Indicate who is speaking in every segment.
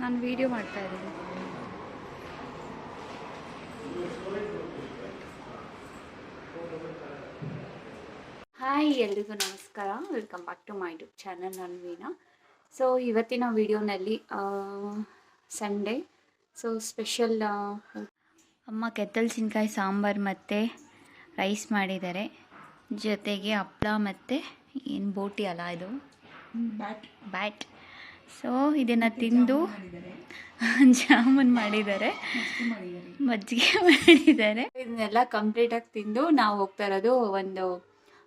Speaker 1: ನಾನು ವಿಡಿಯೋ ಮಾಡ್ತಾ ಇದ್ದೀನಿ. ಹಾಯ್ ಎಲ್ರಿಗೂ ನಮಸ್ಕಾರ. Welcome back to my YouTube channel ನಾನು ವೀಣಾ ಸೊ ಇವತ್ತಿನ ವಿಡಿಯೋನಲ್ಲಿ ಸಂಡೇ ಸೊ ಸ್ಪೆಷಲ್ ಅಮ್ಮ ಕೆತ್ತಲ್ಸಿನ್ಕಾಯಿ ಸಾಂಬಾರು ಮತ್ತು ರೈಸ್ ಮಾಡಿದ್ದಾರೆ. ಜೊತೆಗೆ ಹಪ್ಪಳ ಮತ್ತು ಏನು ಬೋಟಿ ಅಲ್ಲ ಇದು? ಬ್ಯಾಟ್ ಬ್ಯಾಟ್ ಸೊ ಇದನ್ನು ತಿಂದು ಜಾಮೂನ್ ಮಾಡಿದ್ದಾರೆ. ಮಜ್ಜಿಗೆ ಮಾಡಿದ್ದಾರೆ. ಇದನ್ನೆಲ್ಲ ಕಂಪ್ಲೀಟಾಗಿ ತಿಂದು ನಾವು ಹೋಗ್ತಾ ಇರೋದು ಒಂದು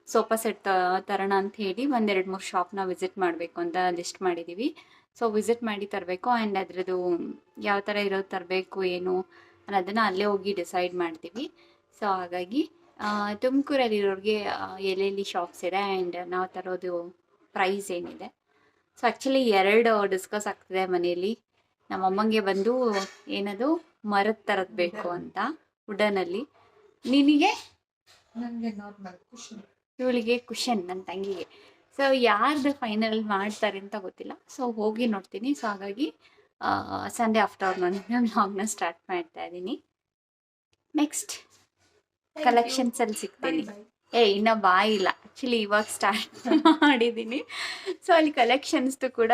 Speaker 1: ಸೋಫಾ ಸೆಟ್ ತರೋಣ ಅಂತ ಹೇಳಿ ಒಂದೆರಡು ಮೂರು ಶಾಪ್ನ ವಿಸಿಟ್ ಮಾಡಬೇಕು ಅಂತ ಲಿಸ್ಟ್ ಮಾಡಿದ್ದೀವಿ ಸೊ ವಿಸಿಟ್ ಮಾಡಿ ತರಬೇಕು ಆ್ಯಂಡ್ ಅದರದ್ದು ಯಾವ ಥರ ಇರೋದು ತರಬೇಕು ಏನು ಅನ್ನೋದನ್ನು ಅಲ್ಲೇ ಹೋಗಿ ಡಿಸೈಡ್ ಮಾಡ್ತೀವಿ. ಸೊ ಹಾಗಾಗಿ ತುಮಕೂರಲ್ಲಿರೋರಿಗೆ ಎಲ್ಲೆಲ್ಲಿ ಶಾಪ್ಸ್ ಇದೆ ಆ್ಯಂಡ್ ನಾವು ತರೋದು ಪ್ರೈಸ್ ಏನಿದೆ. ಸೊ ಆ್ಯಕ್ಚುಲಿ ಎರಡು ಡಿಸ್ಕಸ್ ಆಗ್ತಿದೆ ಮನೆಯಲ್ಲಿ. ನಮ್ಮ ಅಮ್ಮಂಗೆ ಬಂದು ಏನದು ಮರದ ಥರದ್ದು ಬೇಕು ಅಂತ ವುಡನಲ್ಲಿ ನಿನಗೆ? ಇವಳಿಗೆ ಕುಷನ್ ನನ್ನ ತಂಗಿಗೆ. ಸೊ ಯಾರ್ದು ಫೈನಲ್ ಮಾಡ್ತಾರೆ ಅಂತ ಗೊತ್ತಿಲ್ಲ. ಸೊ ಹೋಗಿ ನೋಡ್ತೀನಿ. ಸೊ ಹಾಗಾಗಿ ಸಂಡೇ ಆಫ್ಟರ್ನೂನ್ ವ್ಲಾಗ್ನ ಸ್ಟಾರ್ಟ್ ಮಾಡ್ತಾ ಇದ್ದೀನಿ. ನೆಕ್ಸ್ಟ್ ಕಲೆಕ್ಷನ್ಸ್ ಅಲ್ಲಿ ಸಿಗ್ತೀನಿ. ಏ, ಇನ್ನ ಬಾಯಿಲ್ಲ ಆ್ಯಕ್ಚುಲಿ ಇವಾಗ ಸ್ಟಾರ್ಟ್ ಮಾಡಿದ್ದೀನಿ ಸೊ ಅಲ್ಲಿ ಕಲೆಕ್ಷನ್ಸ್ದು ಕೂಡ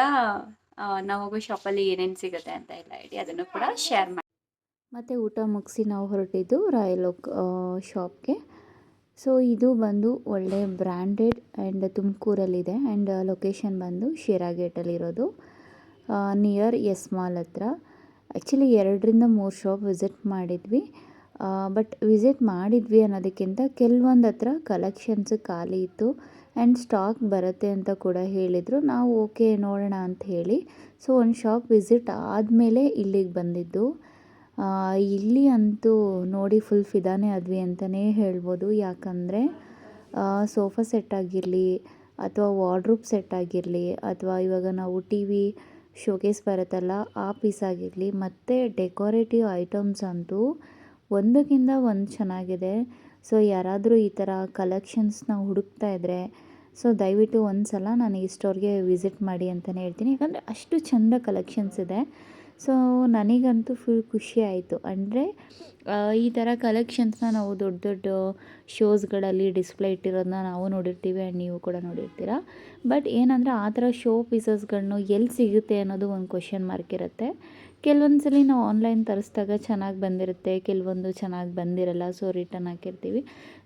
Speaker 1: ನಾವು ಹೋಗೋ ಶಾಪಲ್ಲಿ ಏನೇನು ಸಿಗುತ್ತೆ ಅಂತ ಎಲ್ಲ ಹೇಳಿ ಅದನ್ನು ಕೂಡ ಶೇರ್ ಮಾಡಿ
Speaker 2: ಮತ್ತು ಊಟ ಮುಗಿಸಿ ನಾವು ಹೊರಟಿದ್ದು ರಾಯಲ್ ಓಕ್ ಶಾಪ್ಗೆ ಸೊ ಇದು ಬಂದು ಒಳ್ಳೆ ಬ್ರ್ಯಾಂಡೆಡ್ ಆ್ಯಂಡ್ ತುಮಕೂರಲ್ಲಿದೆ. ಆ್ಯಂಡ್ ಲೊಕೇಶನ್ ಬಂದು ಶಿರಾ ಗೇಟಲ್ಲಿರೋದು ನಿಯರ್ ಎಸ್ ಮಾಲ್ ಹತ್ರ. ಆ್ಯಕ್ಚುಲಿ ಎರಡರಿಂದ ಮೂರು ಶಾಪ್ ವಿಸಿಟ್ ಮಾಡಿದ್ವಿ. ಬಟ್ ವಿಸಿಟ್ ಮಾಡಿದ್ವಿ ಅನ್ನೋದಕ್ಕಿಂತ ಕೆಲವೊಂದು ಹತ್ರ ಕಲೆಕ್ಷನ್ಸ್ ಖಾಲಿ ಇತ್ತು ಆ್ಯಂಡ್ ಸ್ಟಾಕ್ ಬರುತ್ತೆ ಅಂತ ಕೂಡ ಹೇಳಿದರು. ನಾವು ಓಕೆ ನೋಡೋಣ ಅಂತ ಹೇಳಿ. ಸೊ ಒಂದು ಶಾಪ್ ವಿಸಿಟ್ ಆದಮೇಲೆ ಇಲ್ಲಿಗೆ ಬಂದಿದ್ದು. ಇಲ್ಲಿ ಅಂತೂ ನೋಡಿ ಫುಲ್ ಫಿದಾನೇ ಆದ್ವಿ ಅಂತಲೇ ಹೇಳ್ಬೋದು. ಯಾಕಂದರೆ ಸೋಫಾ ಸೆಟ್ ಆಗಿರಲಿ ಅಥವಾ ವಾರ್ಡ್ರೂಪ್ ಸೆಟ್ ಆಗಿರಲಿ ಅಥವಾ ಇವಾಗ ನಾವು ಟಿ ವಿ ಶೋಕೇಸ್ ಬರುತ್ತಲ್ಲ, ಆ ಪೀಸ್ ಆಗಿರಲಿ, ಮತ್ತು ಡೆಕೋರೇಟಿವ್ ಐಟಮ್ಸ್ ಅಂತೂ ಒಂದಕ್ಕಿಂತ ಒಂದು ಚೆನ್ನಾಗಿದೆ. ಸೊ ಯಾರಾದರೂ ಈ ಥರ ಕಲೆಕ್ಷನ್ಸ್ನ ಹುಡುಕ್ತಾ ಇದ್ದರೆ ಸೊ ದಯವಿಟ್ಟು ಒಂದು ಸಲ ನಾನು ಈ ಸ್ಟೋರ್ಗೆ ವಿಸಿಟ್ ಮಾಡಿ ಅಂತಲೇ ಹೇಳ್ತೀನಿ. ಯಾಕಂದರೆ ಅಷ್ಟು ಚೆಂದ ಕಲೆಕ್ಷನ್ಸ್ ಇದೆ. ಸೊ ನನಗಂತೂ ಫುಲ್ ಖುಷಿ ಆಯಿತು. ಅಂದರೆ ಈ ಥರ ಕಲೆಕ್ಷನ್ಸ್ನ ನಾವು ದೊಡ್ಡ ದೊಡ್ಡ ಶೋಸ್ಗಳಲ್ಲಿ ಡಿಸ್ಪ್ಲೇ ಇಟ್ಟಿರೋದನ್ನ ನಾವು ನೋಡಿರ್ತೀವಿ ಆ್ಯಂಡ್ ನೀವು ಕೂಡ ನೋಡಿರ್ತೀರ. ಬಟ್ ಏನಂದರೆ, ಆ ಥರ ಶೋ ಪೀಸಸ್ಗಳನ್ನು ಎಲ್ಲಿ ಸಿಗುತ್ತೆ ಅನ್ನೋದು ಒಂದು ಕ್ವಶನ್ ಮಾರ್ಕ್ ಇರುತ್ತೆ. ಕೆಲವೊಂದು ಸಲ ನಾವು ಆನ್ಲೈನ್ ತರಿಸಿದಾಗ ಚೆನ್ನಾಗಿ ಬಂದಿರುತ್ತೆ, ಕೆಲವೊಂದು ಚೆನ್ನಾಗಿ ಬಂದಿರಲ್ಲ ಸೊ ರಿಟರ್ನ್ ಹಾಕಿರ್ತೀವಿ.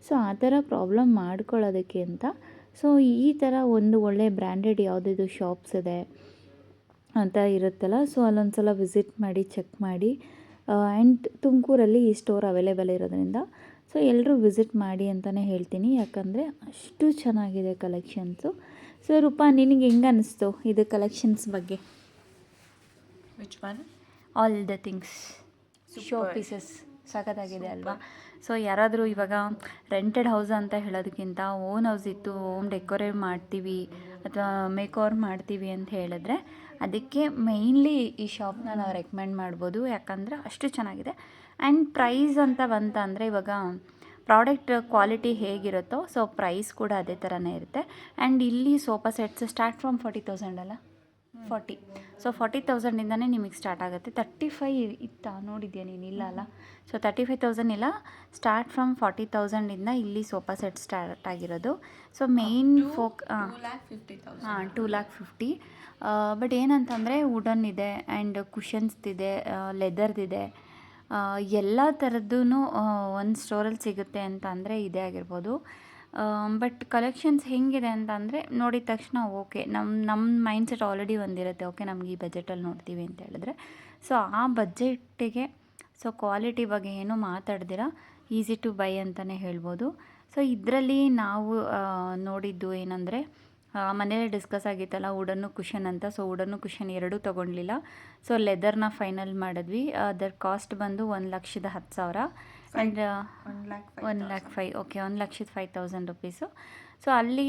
Speaker 2: ಸೊ ಆ ಥರ ಪ್ರಾಬ್ಲಮ್ ಮಾಡ್ಕೊಳ್ಳೋದಕ್ಕೆ ಅಂತ. ಸೊ ಈ ಥರ ಒಂದು ಒಳ್ಳೆ ಬ್ರ್ಯಾಂಡೆಡ್ ಯಾವುದಿದು ಶಾಪ್ಸ್ ಇದೆ ಅಂತ ಇರುತ್ತಲ್ಲ ಸೊ ಅಲ್ಲೊಂದು ಸಲ ವಿಸಿಟ್ ಮಾಡಿ ಚೆಕ್ ಮಾಡಿ ಆ್ಯಂಡ್ ತುಮಕೂರಲ್ಲಿ ಈ ಸ್ಟೋರ್ ಅವೈಲೇಬಲ್ ಇರೋದ್ರಿಂದ. ಸೊ ಎಲ್ಲರೂ ವಿಸಿಟ್ ಮಾಡಿ ಅಂತಲೇ ಹೇಳ್ತೀನಿ ಯಾಕಂದರೆ ಅಷ್ಟು ಚೆನ್ನಾಗಿದೆ ಕಲೆಕ್ಷನ್ಸು ಸೊ ರೂಪಾ ನಿನಗೆ ಹೆಂಗೆ ಅನ್ನಿಸ್ತು ಇದು ಕಲೆಕ್ಷನ್ಸ್ ಬಗ್ಗೆ?
Speaker 3: Which one
Speaker 1: all the things show. Pieces ಸಖತ್ತಾಗಿದೆ ಅಲ್ವಾ? ಸೊ ಯಾರಾದರೂ ಇವಾಗ ರೆಂಟೆಡ್ ಹೌಸ್ ಅಂತ ಹೇಳೋದಕ್ಕಿಂತ ಓನ್ ಹೌಸ್ ಇತ್ತು ಓಮ್ ಡೆಕೋರೇಟ್ ಮಾಡ್ತೀವಿ ಅಥವಾ ಮೇಕ್ ಮಾಡ್ತೀವಿ ಅಂತ ಹೇಳಿದ್ರೆ ಅದಕ್ಕೆ ಮೇಯ್ನ್ಲಿ ಈ ಶಾಪ್ನ ನಾವು ರೆಕಮೆಂಡ್ ಮಾಡ್ಬೋದು. ಯಾಕಂದರೆ ಅಷ್ಟು ಚೆನ್ನಾಗಿದೆ. ಆ್ಯಂಡ್ ಪ್ರೈಸ್ ಅಂತ ಬಂತಂದರೆ ಇವಾಗ ಪ್ರಾಡಕ್ಟ್ ಕ್ವಾಲಿಟಿ ಹೇಗಿರುತ್ತೋ, ಸೊ ಪ್ರೈಸ್ ಕೂಡ ಅದೇ ಥರನೇ ಇರುತ್ತೆ. ಆ್ಯಂಡ್ ಇಲ್ಲಿ sofa sets start from forty thousand ಅಲ್ಲ? ಫಾರ್ಟಿ. ಸೊ ಫಾರ್ಟಿ ತೌಸಂಡಿಂದನೇ ನಿಮಗೆ ಸ್ಟಾರ್ಟ್ ಆಗುತ್ತೆ. ತರ್ಟಿ ಫೈ ಇತ್ತಾ? ನೋಡಿದ್ಯಾ ನೀನು? ಇಲ್ಲ ಅಲ್ಲ? ಸೊ ತರ್ಟಿ ಫೈವ್ ತೌಸಂಡ್ ಇಲ್ಲ ಸ್ಟಾರ್ಟ್ ಫ್ರಮ್ ಫಾರ್ಟಿ ತೌಸಂಡಿಂದ ಇಲ್ಲಿ ಸೋಫಾ ಸೆಟ್ ಸ್ಟಾರ್ಟ್ ಆಗಿರೋದು. ಸೊ ಮೇಯ್ನ್ ಫೋಕ್ ಹಾಂ ಟೂ ಲ್ಯಾಕ್ ಫಿಫ್ಟಿ ಬಟ್ ಏನಂತಂದರೆ ವುಡನ್ ಇದೆ ಆ್ಯಂಡ್ ಕುಷನ್ಸ್ದಿದೆ ಲೆದರ್ದಿದೆ ಎಲ್ಲ ಥರದ್ದು ಒಂದು ಸ್ಟೋರಲ್ಲಿ ಸಿಗುತ್ತೆ ಅಂತ ಅಂದರೆ ಇದೇ ಆಗಿರ್ಬೋದು. ಬಟ್ ಕಲೆಕ್ಷನ್ಸ್ ಹೇಗಿದೆ ಅಂತ ಅಂದರೆ ನೋಡಿದ ತಕ್ಷಣ ಓಕೆ ನಮ್ಮ ನಮ್ಮ ಮೈಂಡ್ಸೆಟ್ ಆಲ್ರೆಡಿ ಒಂದಿರುತ್ತೆ ಓಕೆ ನಮ್ಗೆ ಈ ಬಜೆಟಲ್ಲಿ ನೋಡ್ತೀವಿ ಅಂತ ಹೇಳಿದ್ರೆ. ಸೊ ಆ ಬಜೆಟ್ಟಿಗೆ ಸೊ ಕ್ವಾಲಿಟಿ ಬಗ್ಗೆ ಏನೂ ಮಾತಾಡ್ದಿರ? ಈಸಿ ಟು ಬೈ ಅಂತಲೇ ಹೇಳ್ಬೋದು. ಸೊ ಇದರಲ್ಲಿ ನಾವು ನೋಡಿದ್ದು ಏನಂದರೆ ಮನೇಲಿ ಡಿಸ್ಕಸ್ ಆಗಿತ್ತಲ್ಲ ವುಡನ್ನು ಕುಷನ್ ಅಂತ. ಸೊ ವುಡನ್ನು ಕುಷನ್ ಎರಡೂ ತೊಗೊಳ್ಲಿಲ್ಲ ಸೊ ಲೆದರ್ನ ಫೈನಲ್ ಮಾಡಿದ್ವಿ. ಅದರ ಕಾಸ್ಟ್ ಬಂದು ಒಂದು ಲಕ್ಷದ ಹತ್ತು ಸಾವಿರ. And
Speaker 3: one lakh
Speaker 1: one lakh five okay ಒಂದು ಲಕ್ಷದ ಫೈವ್ ತೌಸಂಡ್ ರುಪೀಸು ಸೊ ಅಲ್ಲಿ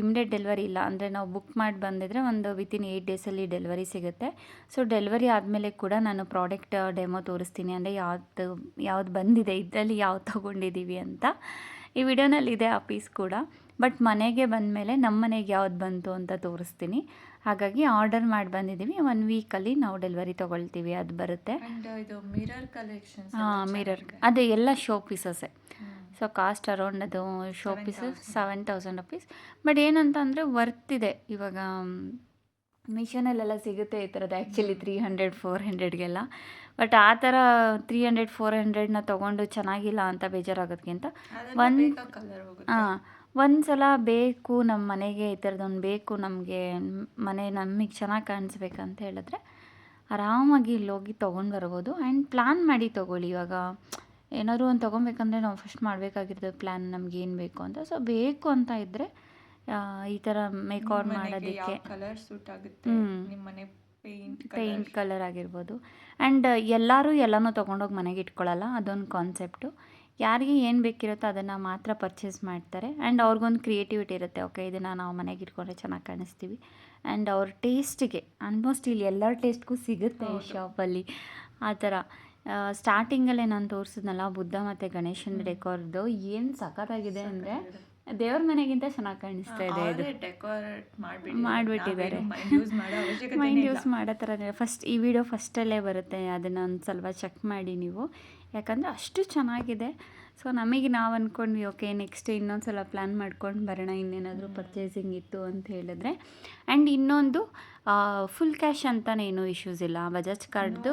Speaker 1: ಇಮಿಡಿಯೇಟ್ ಡೆಲಿವರಿ ಇಲ್ಲ. ಅಂದರೆ ನಾವು ಬುಕ್ ಮಾಡಿ ಬಂದಿದ್ರೆ ಒಂದು ವಿತಿನ್ ಏಯ್ಟ್ ಡೇಸಲ್ಲಿ ಡೆಲಿವರಿ ಸಿಗುತ್ತೆ. ಸೊ ಡೆಲಿವರಿ ಆದಮೇಲೆ ಕೂಡ ನಾನು ಪ್ರಾಡಕ್ಟ್ ಡೆಮೋ ತೋರಿಸ್ತೀನಿ. ಅಂದರೆ ಯಾವ್ದು ಯಾವ್ದು ಬಂದಿದೆ ಇದರಲ್ಲಿ ಯಾವ್ದು ತೊಗೊಂಡಿದ್ದೀವಿ ಅಂತ. ಈ ವಿಡಿಯೋನಲ್ಲಿ ಇದೆ ಆ ಪೀಸ್ ಕೂಡ. ಬಟ್ ಮನೆಗೆ ಬಂದ ಮೇಲೆ ನಮ್ಮ ಮನೆಗೆ ಯಾವ್ದು ಬಂತು ಅಂತ ತೋರಿಸ್ತೀನಿ. ಹಾಗಾಗಿ ಆರ್ಡರ್ ಮಾಡಿ ಬಂದಿದ್ದೀವಿ ಒನ್ ವೀಕಲ್ಲಿ ನಾವು ಡೆಲಿವರಿ ತೊಗೊಳ್ತೀವಿ. ಅದು ಬರುತ್ತೆ.
Speaker 4: ಇದು ಮಿರರ್ ಕಲೆಕ್ಷನ್
Speaker 1: ಹಾಂ ಮಿರರ್ ಅದೇ ಎಲ್ಲ ಶೋ ಪೀಸಸ್ಸೇ ಸೊ ಕಾಸ್ಟ್ ಅರೌಂಡ್ ಅದು show pieces seven thousand rupees but ಏನಂತ ಅಂದರೆ ವರ್ತ್ ಇದೆ. ಇವಾಗ ಮೀಶೋನಲ್ಲೆಲ್ಲ ಸಿಗುತ್ತೆ ಈ ಥರದ್ದು ಆ್ಯಕ್ಚುಲಿ ತ್ರೀ ಹಂಡ್ರೆಡ್ ಫೋರ್ ಹಂಡ್ರೆಡ್ಗೆಲ್ಲ. ಬಟ್ ಆ ಥರ ತ್ರೀ ಹಂಡ್ರೆಡ್ ಫೋರ್ ಹಂಡ್ರೆಡ್ನ ತೊಗೊಂಡು ಚೆನ್ನಾಗಿಲ್ಲ ಅಂತ ಬೇಜಾರಾಗೋದ್ಕಿಂತ ಒಂದು ಹಾಂ ಒಂದು ಸಲ ಬೇಕು ನಮ್ಮ ಮನೆಗೆ ಈ ಥರದೊಂದು ಬೇಕು ನಮಗೆ ಮನೆ ನಮಗೆ ಚೆನ್ನಾಗಿ ಕಾಣಿಸ್ಬೇಕಂತ ಹೇಳಿದ್ರೆ ಆರಾಮಾಗಿ ಇಲ್ಲಿ ಹೋಗಿ ತೊಗೊಂಡು ಬರ್ಬೋದು. ಆ್ಯಂಡ್ ಪ್ಲ್ಯಾನ್ ಮಾಡಿ ತೊಗೊಳ್ಳಿ ಇವಾಗ. ಏನಾದರೂ ಒಂದು ತೊಗೊಬೇಕಂದ್ರೆ ನಾವು ಫಸ್ಟ್ ಮಾಡಬೇಕಾಗಿರೋದು ಪ್ಲ್ಯಾನ್ ನಮ್ಗೆ ಏನು ಬೇಕು ಅಂತ. ಸೊ ಬೇಕು ಅಂತ ಇದ್ದರೆ ಈ ಥರ ಮೇಕ್ ಓವರ್ ಮಾಡೋದಕ್ಕೆ.
Speaker 4: ಕಲರ್ ಸೂಟ್ ಆಗುತ್ತೆ? ನಿಮ್ಮ ಮನೆ ಪೇಂಟ್
Speaker 1: ಪೇಂಟ್ ಕಲರ್ ಆಗಿರ್ಬೋದು. ಆ್ಯಂಡ್ ಎಲ್ಲರೂ ಎಲ್ಲನೂ ತೊಗೊಂಡೋಗಿ ಮನೆಗೆ ಇಟ್ಕೊಳ್ಳಲ್ಲ ಅದೊಂದು ಕಾನ್ಸೆಪ್ಟು ಯಾರಿಗೆ ಏನು ಬೇಕಿರುತ್ತೋ ಅದನ್ನು ಮಾತ್ರ ಪರ್ಚೇಸ್ ಮಾಡ್ತಾರೆ. ಆ್ಯಂಡ್ ಅವ್ರಿಗೊಂದು ಕ್ರಿಯೇಟಿವಿಟಿ ಇರುತ್ತೆ. ಓಕೆ ಇದನ್ನು ನಾವು ಮನೆಗೆ ಇಟ್ಕೊಂಡ್ರೆ ಚೆನ್ನಾಗಿ ಕಾಣಿಸ್ತೀವಿ. ಆ್ಯಂಡ್ ಅವ್ರ ಟೇಸ್ಟಿಗೆ ಆಲ್ಮೋಸ್ಟ್ ಇಲ್ಲಿ ಎಲ್ಲರ ಟೇಸ್ಟ್ಗೂ ಸಿಗುತ್ತೆ ಈ ಶಾಪಲ್ಲಿ ಆ ಥರ ಸ್ಟಾರ್ಟಿಂಗಲ್ಲೇ ನಾನು ತೋರಿಸಿದ್ನಲ್ಲ ಬುದ್ಧ ಮತ್ತು ಗಣೇಶನ ಡೆಕೋರ್ದು ಏನು ಸಖತ್ತಾಗಿದೆ ಅಂದರೆ ದೇವ್ರ ಮನೆಗಿಂತ ಚೆನ್ನಾಗಿ ಕಾಣಿಸ್ತಾ ಇದೆ ಇದು. ಮಾಡ್ಬಿಟ್ಟಿದ್ದಾರೆ.
Speaker 4: ಮಾಡೋ
Speaker 1: ಯೂಸ್ ಮಾಡೋ ಥರ ಫಸ್ಟ್ ಈ ವಿಡಿಯೋ ಫಸ್ಟಲ್ಲೇ ಬರುತ್ತೆ. ಅದನ್ನು ಒಂದು ಸ್ವಲ್ಪ ಚೆಕ್ ಮಾಡಿ ನೀವು. ಯಾಕಂದರೆ ಅಷ್ಟು ಚೆನ್ನಾಗಿದೆ. ಸೊ ನಮಗೆ ನಾವು ಅಂದ್ಕೊಂಡ್ವಿ ಓಕೆ ನೆಕ್ಸ್ಟ್ ಇನ್ನೊಂದು ಸಲ ಪ್ಲ್ಯಾನ್ ಮಾಡ್ಕೊಂಡು ಬರೋಣ ಇನ್ನೇನಾದರೂ ಪರ್ಚೇಸಿಂಗ್ ಇತ್ತು ಅಂತ ಹೇಳಿದ್ರೆ. ಆ್ಯಂಡ್ ಇನ್ನೊಂದು ಫುಲ್ ಕ್ಯಾಶ್ ಅಂತಲೇ ಏನೂ ಇಶ್ಯೂಸ್ ಇಲ್ಲ. ಬಜಾಜ್ ಕಾರ್ಡ್ದು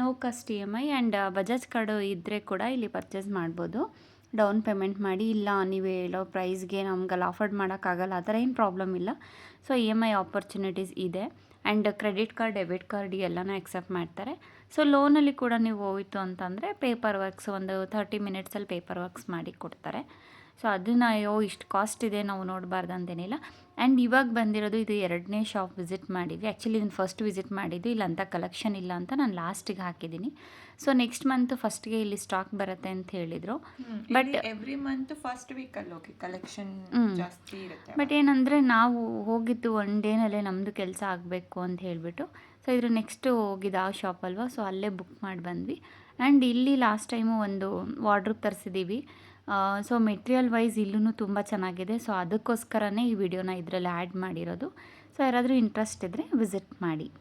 Speaker 1: no cost E M I and Bajaj card ಇದ್ದರೆ ಕೂಡ ಇಲ್ಲಿ ಪರ್ಚೇಸ್ ಮಾಡ್ಬೋದು. ಡೌನ್ ಪೇಮೆಂಟ್ ಮಾಡಿ, ಇಲ್ಲ ನೀವು ಹೇಳೋ ಪ್ರೈಸ್ಗೆ ನಮ್ಗಲ್ಲಿ ಅಫೋರ್ಡ್ ಮಾಡೋಕ್ಕಾಗಲ್ಲ, ಆ ಥರ ಏನು ಪ್ರಾಬ್ಲಮ್ ಇಲ್ಲ. So, E M I opportunities ಇದೆ. And credit card, debit card ಎಲ್ಲನೂ ಎಕ್ಸೆಪ್ಟ್ ಮಾಡ್ತಾರೆ. ಸೊ, ಲೋನಲ್ಲಿ ಕೂಡ ನೀವು ಹೋಯಿತು ಅಂತಂದರೆ ಪೇಪರ್ ವರ್ಕ್ಸ್ ಒಂದು ಥರ್ಟಿ ಮಿನಿಟ್ಸಲ್ಲಿ ಪೇಪರ್ ವರ್ಕ್ಸ್ ಮಾಡಿ ಕೊಡ್ತಾರೆ. ಸೊ ಅದನ್ನು ಅಯ್ಯೋ ಇಷ್ಟು ಕಾಸ್ಟ್ ಇದೆ ನಾವು ನೋಡಬಾರ್ದು ಅಂತೇನಿಲ್ಲ. ಆ್ಯಂಡ್ ಇವಾಗ ಬಂದಿರೋದು ಇದು ಎರಡನೇ ಶಾಪ್ ವಿಸಿಟ್ ಮಾಡಿದ್ವಿ. ಆ್ಯಕ್ಚುಲಿ ಇದನ್ನು ಫಸ್ಟ್ ವಿಸಿಟ್ ಮಾಡಿದ್ದು ಇಲ್ಲ ಅಂತ ಕಲೆಕ್ಷನ್ ಇಲ್ಲ ಅಂತ ನಾನು ಲಾಸ್ಟಿಗೆ ಹಾಕಿದ್ದೀನಿ. ಸೊ ನೆಕ್ಸ್ಟ್ ಮಂತ್ ಫಸ್ಟ್ಗೆ ಇಲ್ಲಿ ಸ್ಟಾಕ್ ಬರುತ್ತೆ ಅಂತ ಹೇಳಿದರು.
Speaker 4: ಬಟ್ ಎವ್ರಿ ಮಂತ್ ಫಸ್ಟ್ ವೀಕಲ್ಲಿ ಹೋಗಿ ಕಲೆಕ್ಷನ್. ಜಾಸ್ತಿ ಇರುತ್ತೆ.
Speaker 1: ಬಟ್ ಏನಂದರೆ ನಾವು ಹೋಗಿದ್ದು ಒನ್ ಡೇನಲ್ಲೇ ನಮ್ಮದು ಕೆಲಸ ಆಗಬೇಕು ಅಂತ ಹೇಳಿಬಿಟ್ಟು. ಸೊ ಇದ್ರ ನೆಕ್ಸ್ಟು ಹೋಗಿದ್ದು ಆ ಶಾಪ್ ಅಲ್ವಾ? ಸೊ ಅಲ್ಲೇ ಬುಕ್ ಮಾಡಿ ಬಂದ್ವಿ ಆ್ಯಂಡ್ ಇಲ್ಲಿ ಲಾಸ್ಟ್ ಟೈಮು ಒಂದು ವಾರ್ಡ್ರೂಪ್ ತರಿಸಿದ್ದೀವಿ. ಸೊ ಮೆಟೀರಿಯಲ್ ವೈಸ್ ಇಲ್ಲೂ ತುಂಬ ಚೆನ್ನಾಗಿದೆ. ಸೊ ಅದಕ್ಕೋಸ್ಕರನೇ ಈ ವಿಡಿಯೋನ ಇದರಲ್ಲಿ ಆ್ಯಡ್ ಮಾಡಿರೋದು. ಸೊ ಯಾರಾದರೂ ಇಂಟ್ರೆಸ್ಟ್ ಇದ್ದರೆ ವಿಸಿಟ್ ಮಾಡಿ.